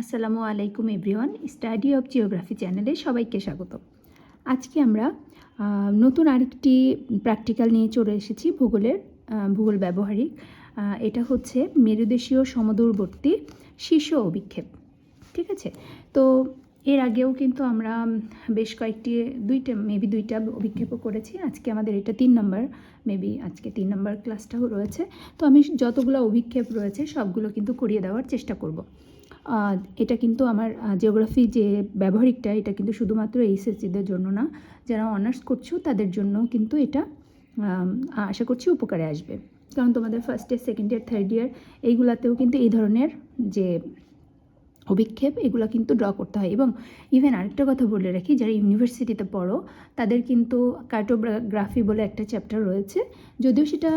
আসসালামু আলাইকুম everyone, study of geography চ্যানেলে সবাইকে স্বাগত। আজকে আমরা নতুন আরেকটি প্র্যাকটিক্যাল নিয়ে চলে এসেছি ভূগোলের ভূগোল ব্যবহারিক। এটা হচ্ছে মেরুদেশীয় সমদূরবর্তী শীর্ষ অভিক্ষেপ, ঠিক আছে? তো এর আগেও কিন্তু আমরা বেশ কয়েকটি, দুইটা মেবি দুইটা অভিক্ষেপও করেছি। আজকে আমাদের এটা তিন নম্বর মেবি আজকে তিন নম্বর ক্লাসটাও রয়েছে। তো আমি যতগুলো অভিক্ষেপ রয়েছে, সবগুলো কিন্তু করিয়ে দেওয়ার চেষ্টা করব। এটা কিন্তু আমার জিওগ্রাফি যে ব্যবহারিকটা, এটা কিন্তু শুধুমাত্র এইচএসসিদের জন্য না, যারা অনার্স করছ তাদের জন্য কিন্তু এটা আশা করছি উপকারে আসবে। কারণ তোমাদের first year second year third year এইগুলাতেও কিন্তু এই ধরনের যে অভিক্ষেপ, এগুলো কিন্তু ড্র করতে হয়। এবং ইভেন আরেকটা কথা বলে রাখি, যারা ইউনিভার্সিটিতে পড়ো, তাদের কিন্তু কার্টোগ্রাফি বলে একটা চ্যাপ্টার রয়েছে। যদিও সেটা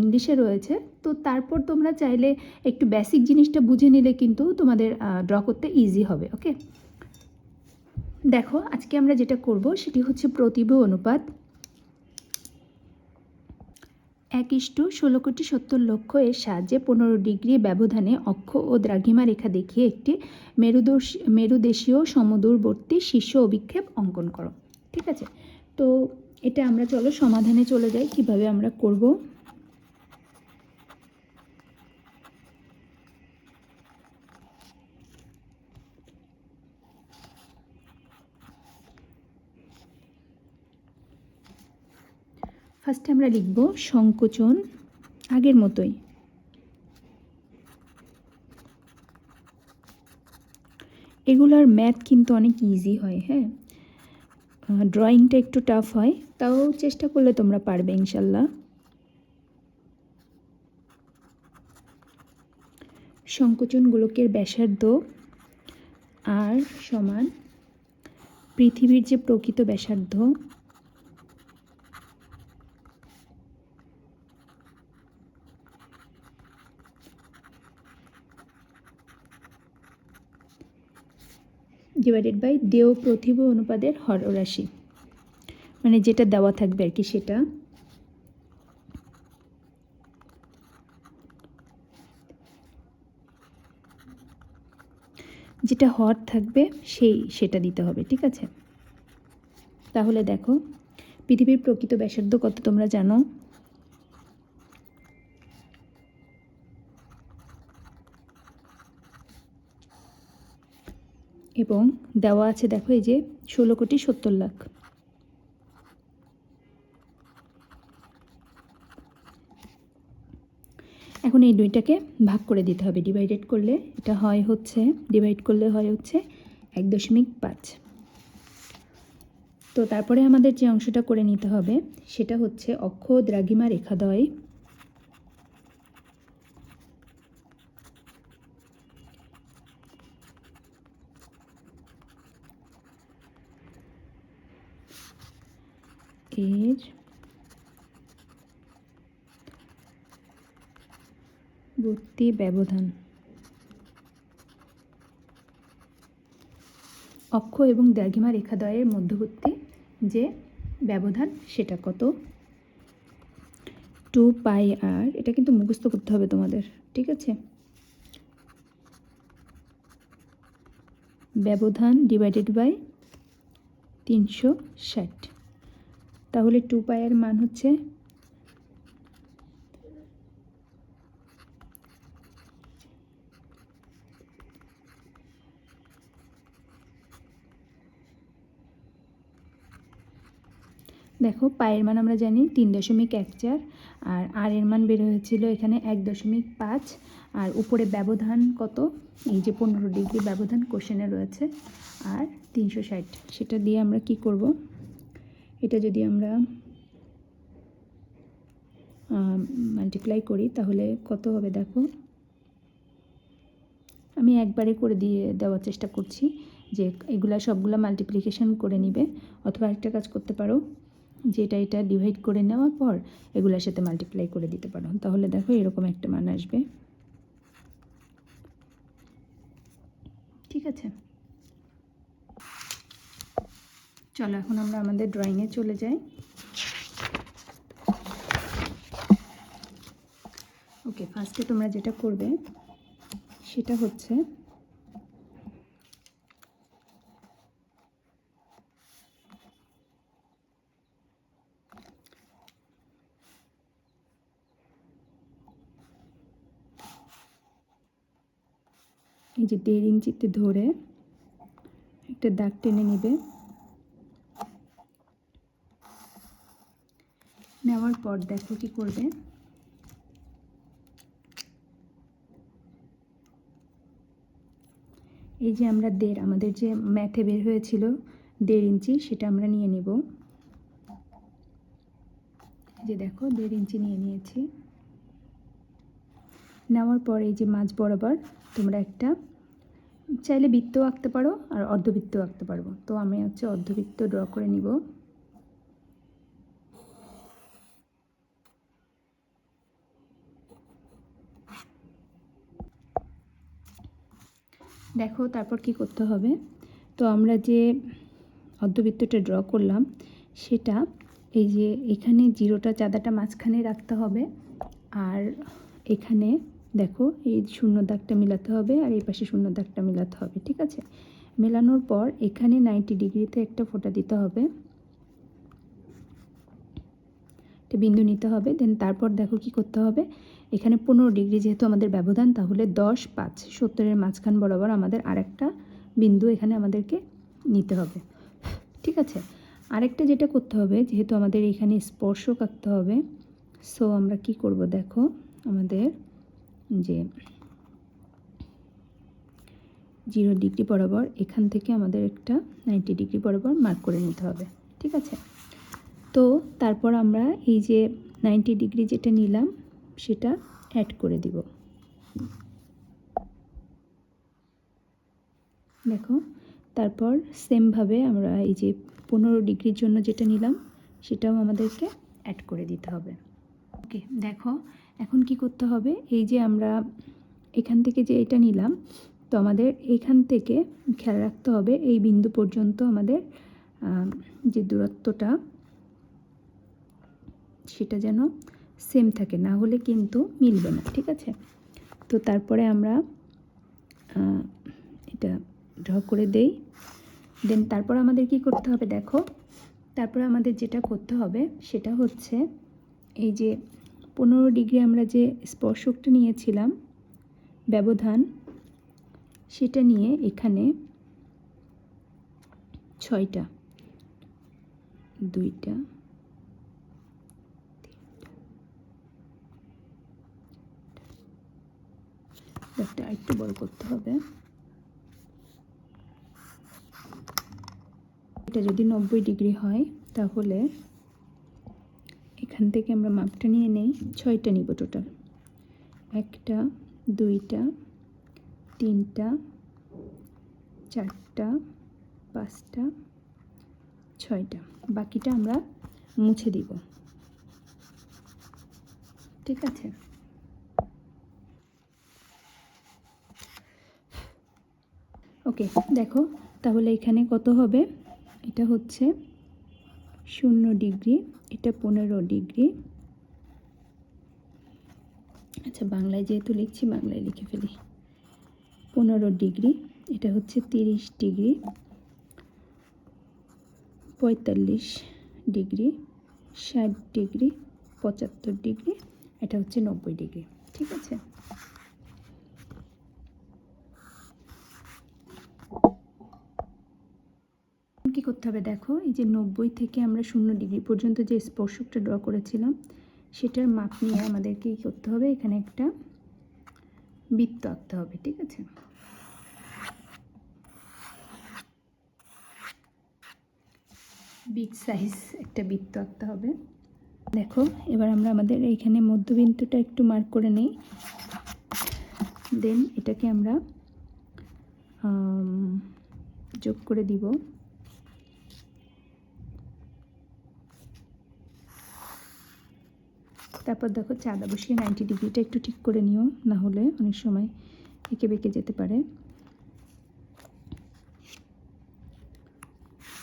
ইংলিশে রয়েছে, তো তারপর তোমরা চাইলে একটু বেসিক জিনিসটা বুঝে নিলে কিন্তু তোমাদের ড্র করতে ইজি হবে ওকে দেখো, আজকে আমরা যেটা করব, সেটি হচ্ছে প্রতিভু অনুপাত। এক ইস্টু ষোলো কোটি সত্তর লক্ষ এর সাহায্যে পনেরো ডিগ্রি ব্যবধানে অক্ষ ও দ্রাঘিমা রেখা দেখিয়ে একটি মেরুদোষ, মেরুদেশীয় সমদূরবর্তী শীর্ষ অভিক্ষেপ অঙ্কন করো। ঠিক আছে? তো এটা আমরা, চলো সমাধানে চলে যাই, কীভাবে আমরা করব? ফার্স্টে আমরা লিখব সংকোচন আগের মতোই। এগুলার ম্যাথ কিন্তু অনেক ইজি হয় হ্যাঁ? ড্রয়িংটা একটু টাফ হয়, তাও চেষ্টা করলে তোমরা পারবে ইনশাল্লাহ। সংকোচন ব্যাসার্ধ আর সমান পৃথিবীর যে প্রকৃত ব্যাসার্ধ ডিভাইডেড বাই দেও প্রতিভ অনুপাদের হররাশি মানে যেটা দেওয়া থাকবে আর কি সেটা। যেটা হর থাকবে সেই সেটা দিতে হবে, ঠিক আছে? তাহলে দেখো, পৃথিবীর প্রকৃত ব্যাসার্ধ কত তোমরা জানো? এবং দেওয়া আছে, দেখো এই যে ষোলো কোটি সত্তর লাখ। এখন এই দুইটাকে ভাগ করে দিতে হবে ডিভাইডেড করলে এটা হয় হচ্ছে ডিভাইড করলে হয় হচ্ছে এক দশমিক পাঁচ। তো তারপরে আমাদের যে অংশটা করে নিতে হবে, সেটা হচ্ছে অক্ষ দ্রাঘিমা রেখাদ্বয় এর বর্তী ব্যবধান। অক্ষ এবং দ্রাঘিমা রেখাদ্বয়ের মধ্যবর্তী যে ব্যবধান, সেটা কত? টু পাই আর, এটা কিন্তু মুখস্থ করতে হবে তোমাদের, ঠিক আছে? ব্যবধান ডিভাইডেড বাই তিনশো ষাট। তাহলে টু পায়ের মান হচ্ছে দেখো পায়ের মান আমরা জানি তিন দশমিক এক চার, আর আর এর মান বের হয়েছিল এখানে এক দশমিক পাঁচ, আর উপরে ব্যবধান কত? এই যে পনেরো ডিগ্রি ব্যবধান কোশ্চেনে রয়েছে, আর তিনশো ষাট। সেটা দিয়ে আমরা কি করব? এটা যদি আমরা মাল্টিপ্লাই করি, তাহলে কত হবে দেখো? আমি একবারে করে দিয়ে দেওয়ার চেষ্টা করছি যে এগুলা সবগুলা মাল্টিপ্লিকেশন করে নিবে, অথবা একটা কাজ করতে পারো, যেটা এটা ডিভাইড করে নেওয়ার পর এগুলোর সাথে মাল্টিপ্লাই করে দিতে পারো। তাহলে দেখো এরকম একটা মান আসবে। ঠিক আছে? চলো এখন আমরা আমাদের ড্রয়িংয়ে চলে যাই। ওকে ফার্স্টে তোমরা যেটা করবে, সেটা হচ্ছে এই যে দেড় ইঞ্চিতে ধরে একটা দাগ টেনে নেবে। নেওয়ার পর দেখো কি করবে। এই যে আমরা দেড়, আমাদের যে ম্যাথে বের হয়েছিল দেড় ইঞ্চি, সেটা আমরা নিয়ে নেব। যে দেখো, দেড় ইঞ্চি নিয়ে নিয়েছি। নেওয়ার পর এই যে মাছ বরাবর তোমরা একটা, চাইলে বৃত্তও আঁকতে পারো আর অর্ধবৃত্ত আঁকতে পারব তো আমি হচ্ছে অর্ধবৃত্ত ড্র করে নিব। দেখো তারপর কি করতে হবে? তো আমরা যে অর্ধবৃত্তটা ড্র করলাম, সেটা এই যে এখানে জিরোটা চাঁদাটা মাঝখানে রাখতে হবে আর এখানে দেখো এই শূন্য দাগটা মিলাতে হবে আর এই পাশে শূন্য দাগটা মিলাতে হবে, ঠিক আছে? মেলানোর পর এখানে নাইনটি ডিগ্রিতে একটা ফোঁটা দিতে হবে। একটা বিন্দু নিতে হবে দেন তারপর দেখো কি করতে হবে? এখানে পনেরো ডিগ্রি যেহেতু আমাদের ব্যবধান, তাহলে দশ, পাঁচ, সত্তরের মাঝখান বরাবর আমাদের আরেকটা বিন্দু এখানে আমাদেরকে নিতে হবে। ঠিক আছে? আরেকটা যেটা করতে হবে, যেহেতু আমাদের এখানে স্পর্শক আঁকতে হবে সো আমরা কি করব দেখো, আমাদের যে জিরো ডিগ্রি বরাবর এখান থেকে আমাদের একটা নাইনটি ডিগ্রি বরাবর মার্ক করে নিতে হবে। ঠিক আছে? তো তারপর আমরা এই যে নাইনটি ডিগ্রি যেটা নিলাম সেটা অ্যাড করে দিব। দেখো, তারপর সেমভাবে আমরা এই যে পনেরো ডিগ্রির জন্য যেটা নিলাম, সেটাও আমাদেরকে অ্যাড করে দিতে হবে। ওকে দেখো, এখন কি করতে হবে? এই যে আমরা এখান থেকে যে এটা নিলাম, তো আমাদের এখান থেকে খেয়াল রাখতে হবে, এই বিন্দু পর্যন্ত আমাদের যে দূরত্বটা, সেটা যেন সেম থাকে, না হলে কিন্তু মিলবে না, ঠিক আছে? তো তারপরে আমরা এটা ড্র করে দেই। দেন তারপর আমাদের কি করতে হবে দেখো? তারপরে আমাদের যেটা করতে হবে সেটা হচ্ছে এই যে পনেরো ডিগ্রি আমরা যে স্পর্শকটা নিয়েছিলাম, ব্যবধান, সেটা নিয়ে এখানে ছয়টা, দুইটা একটা একটু বড় করতে হবে। এটা যদি নব্বই ডিগ্রি হয়, তাহলে এখান থেকে আমরা মাপটা নিয়ে নেই, ছয়টা নিব টোটাল একটা, দুইটা, তিনটা, চারটা, পাঁচটা, ছয়টা। বাকিটা আমরা মুছে দিব। ঠিক আছে? ওকে, দেখো, তাহলে এখানে কত হবে? এটা হচ্ছে শূন্য ডিগ্রি, এটা পনেরো ডিগ্রি। আচ্ছা বাংলায় যেহেতু লিখছি, বাংলায় লিখে ফেলি। পনেরো ডিগ্রি, এটা হচ্ছে তিরিশ ডিগ্রি। পঁয়তাল্লিশ ডিগ্রি, ষাট ডিগ্রি, পঁচাত্তর ডিগ্রি, এটা হচ্ছে নব্বই ডিগ্রি, ঠিক আছে কী করতে হবে। দেখো, এই যে নব্বই থেকে আমরা শূন্য ডিগ্রি পর্যন্ত যে স্পর্শকটা ড্র করেছিলাম, সেটার মাপ নিয়ে আমাদেরকে কী করতে হবে? এখানে একটা বৃত্ত আঁকতে হবে, ঠিক আছে? বিগ সাইজ একটা বৃত্ত আঁকতে হবে। দেখো, এবার আমরা আমাদের এইখানে মধ্যবিন্দুটা একটু মার্ক করে নেই। দেন এটাকে আমরা যোগ করে দিব। তারপর দেখো চাঁদা বসিয়ে নাইনটি ডিগ্রিটা একটু ঠিক করে নিও, না হলে অনেক সময় এঁকে বেঁকে যেতে পারে।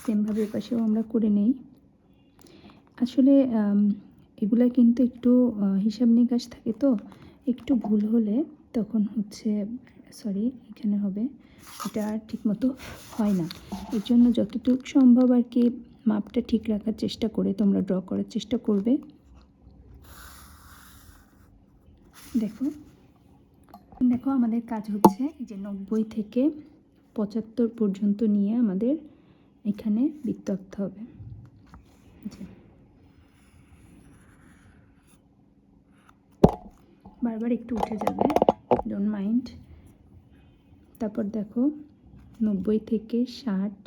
সেমভাবে পাশেও আমরা করে নেই। আসলে এগুলা কিন্তু একটু হিসাব নিকাশ থাকে তো, একটু ভুল হলে তখন হচ্ছে সরি এখানে হবে, এটা আর ঠিকমতো হয় না। এর জন্য যতটুকু সম্ভব আর কি, মাপটা ঠিক রাখার চেষ্টা করে তোমরা ড্র করার চেষ্টা করবে। দেখো। দেখো আমাদের কাজ হচ্ছে যে নব্বই থেকে পঁচাত্তর পর্যন্ত নিয়ে আমাদের এখানে বৃত্ত হবে। বারবার একটু উঠে যাবে ডোন্ট মাইন্ড তারপর দেখো, নব্বই থেকে ষাট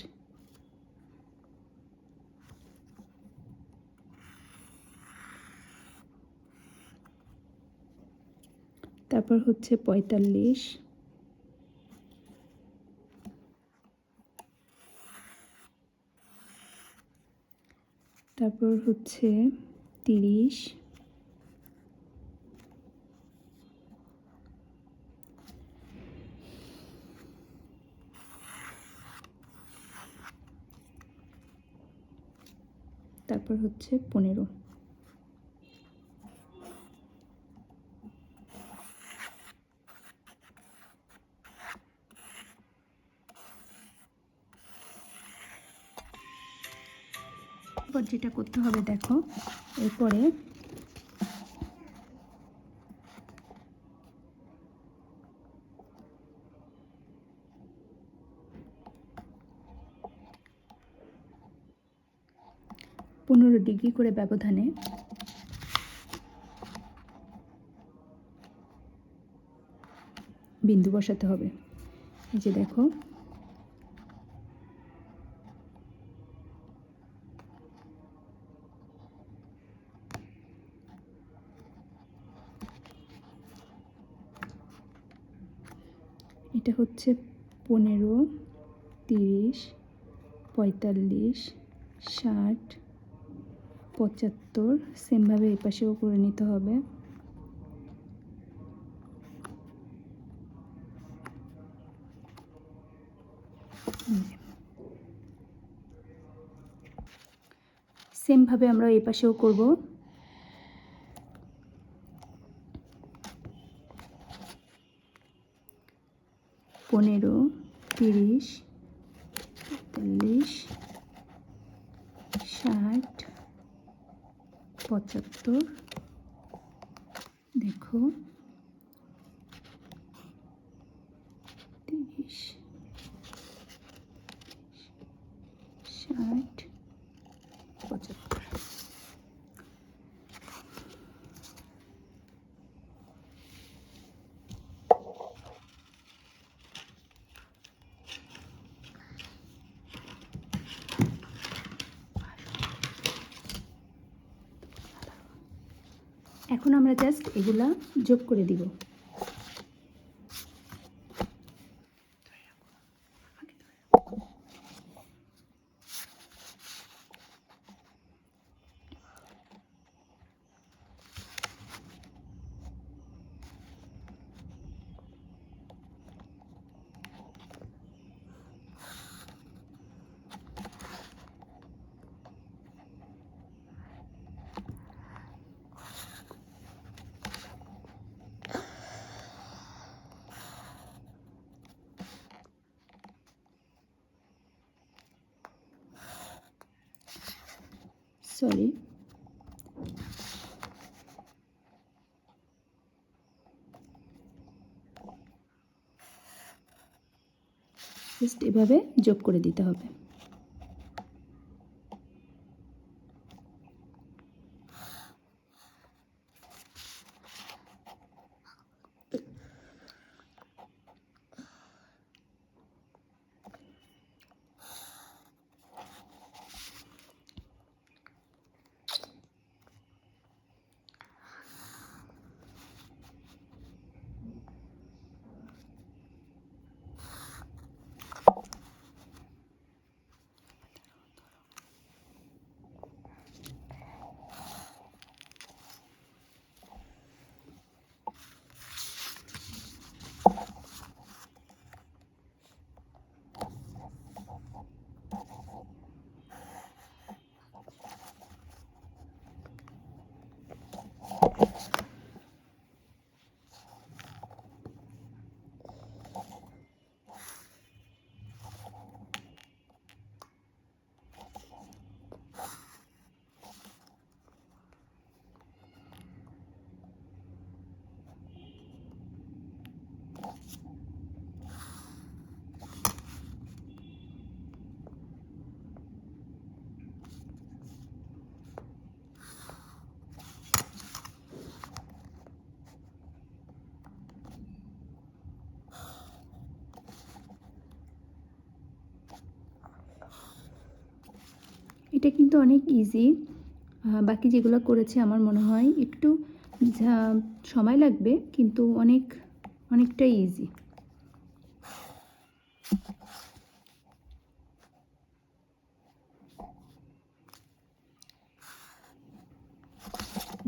তারপর হচ্ছে পঁয়তাল্লিশ। তারপর হচ্ছে তিরিশ। তারপর হচ্ছে পনেরো। এরপর যেটা করতে হবে, দেখো, এরপরে পনেরো ডিগ্রি করে ব্যবধানে বিন্দু বসাতে হবে। এই যে দেখো এটা হচ্ছে পনেরো, তিরিশ, পঁয়তাল্লিশ, ষাট, পঁচাত্তর। সেমভাবে এই পাশেও করে নিতে হবে। সেমভাবে আমরা এই পাশেও করব পনেরো তিরিশ পঁয়তাল্লিশ ষাট পঁচাত্তর দেখো তিরিশ ষাট পঁচাত্তর এখন আমরা জাস্ট এগুলা যোগ করে দিব। সরি। জাস্ট এভাবে যোগ করে দিতে হবে। এটা কিন্তু অনেক ইজি বাকি যেগুলো করেছে আমার মনে হয় একটু সময় লাগবে, কিন্তু অনেক অনেকটাই ইজি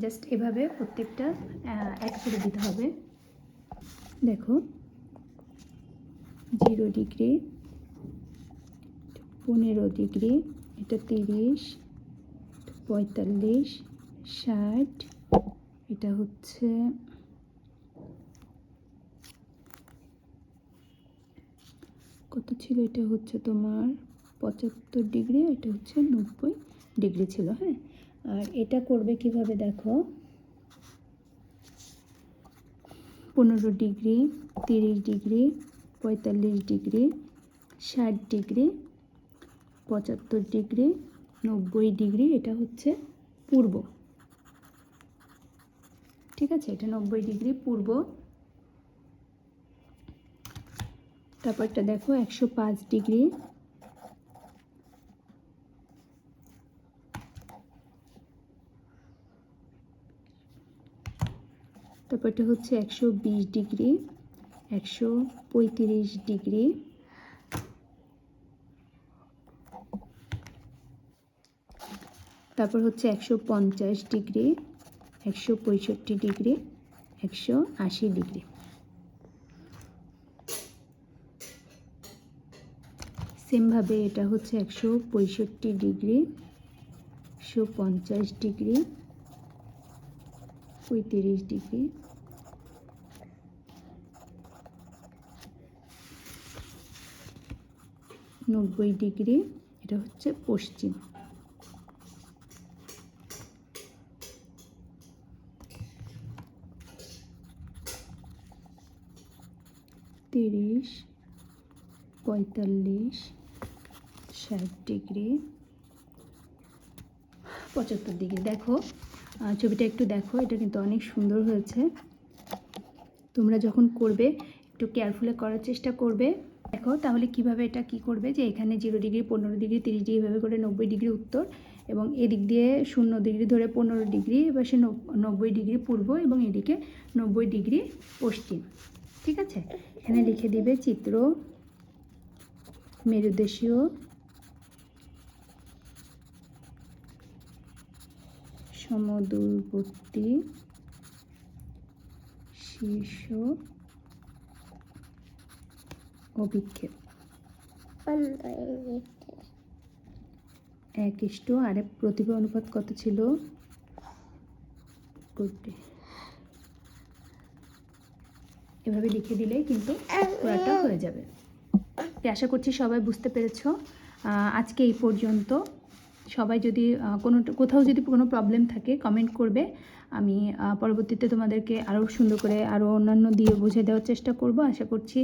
জাস্ট এভাবে প্রত্যেকটা অ্যাড করে দিতে হবে। দেখো জিরো ডিগ্রি পনেরো ডিগ্রি এটা তিরিশ পঁয়তাল্লিশ, ষাট, এটা হচ্ছে কত ছিল? এটা হচ্ছে তোমার পঁচাত্তর ডিগ্রি এটা হচ্ছে নব্বই ডিগ্রি ছিল হ্যাঁ? আর এটা করবে কীভাবে দেখো? পনেরো ডিগ্রি, তিরিশ ডিগ্রি, পঁয়তাল্লিশ ডিগ্রি, ষাট ডিগ্রি পঁচাত্তর ডিগ্রি, নব্বই ডিগ্রি, এটা হচ্ছে পূর্ব। ঠিক আছে? এটা নব্বই ডিগ্রি পূর্ব। তারপরটা দেখো, একশো পাঁচ ডিগ্রি। তারপরটা হচ্ছে একশো বিশ ডিগ্রি, একশো পঁয়ত্রিশ ডিগ্রি। তারপর হচ্ছে একশো পঞ্চাশ ডিগ্রি, একশো পঁয়ষট্টি ডিগ্রি, একশো আশি ডিগ্রি। সেমভাবে এটা হচ্ছে একশো পঁয়ষট্টি ডিগ্রি, একশো পঞ্চাশ ডিগ্রি, পঁয়ত্রিশ ডিগ্রি। নব্বই ডিগ্রি, এটা হচ্ছে পশ্চিম। তিরিশ, পঁয়তাল্লিশ, ষাট ডিগ্রি, পঁচাত্তর ডিগ্রি। দেখো ছবিটা একটু দেখো, এটা কিন্তু অনেক সুন্দর হয়েছে। তোমরা যখন করবে, একটু কেয়ারফুলি করার চেষ্টা করবে। দেখো, তাহলে কীভাবে এটা কি করবে, যে এখানে জিরো ডিগ্রি পনেরো ডিগ্রি তিরিশ ডিগ্রি এভাবে করে নব্বই ডিগ্রি উত্তর এবং এদিক দিয়ে শূন্য ডিগ্রি ধরে পনেরো ডিগ্রি এবার সে নব্বই ডিগ্রি পূর্ব এবং এদিকে নব্বই ডিগ্রি পশ্চিম। ঠিক আছে? এখানে লিখে দিবে চিত্র মেরুদেশীয় সমদূরবর্তী শীর্ষ অভিক্ষেপ। এক ইষ্ট আর প্রতিভা অনুপাত কত ছিল? কোটি এভাবে লিখে দিলেই কিন্তু পুরাটা হয়ে যাবে। তো আশা করছি সবাই বুঝতে পেরেছ। আজকে এই পর্যন্ত। সবাই যদি কোনো কোথাও যদি কোনো প্রবলেম থাকে কমেন্ট করবে। আমি পরবর্তীতে তোমাদেরকে আরও সুন্দর করে আরও অন্যান্য দিয়ে বুঝে দেওয়ার চেষ্টা করব। আশা করছি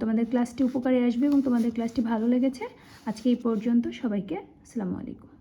তোমাদের ক্লাসটি উপকারে আসবে এবং তোমাদের ক্লাসটি ভালো লেগেছে। আজকে এই পর্যন্ত সবাইকে আসসালামু আলাইকুম।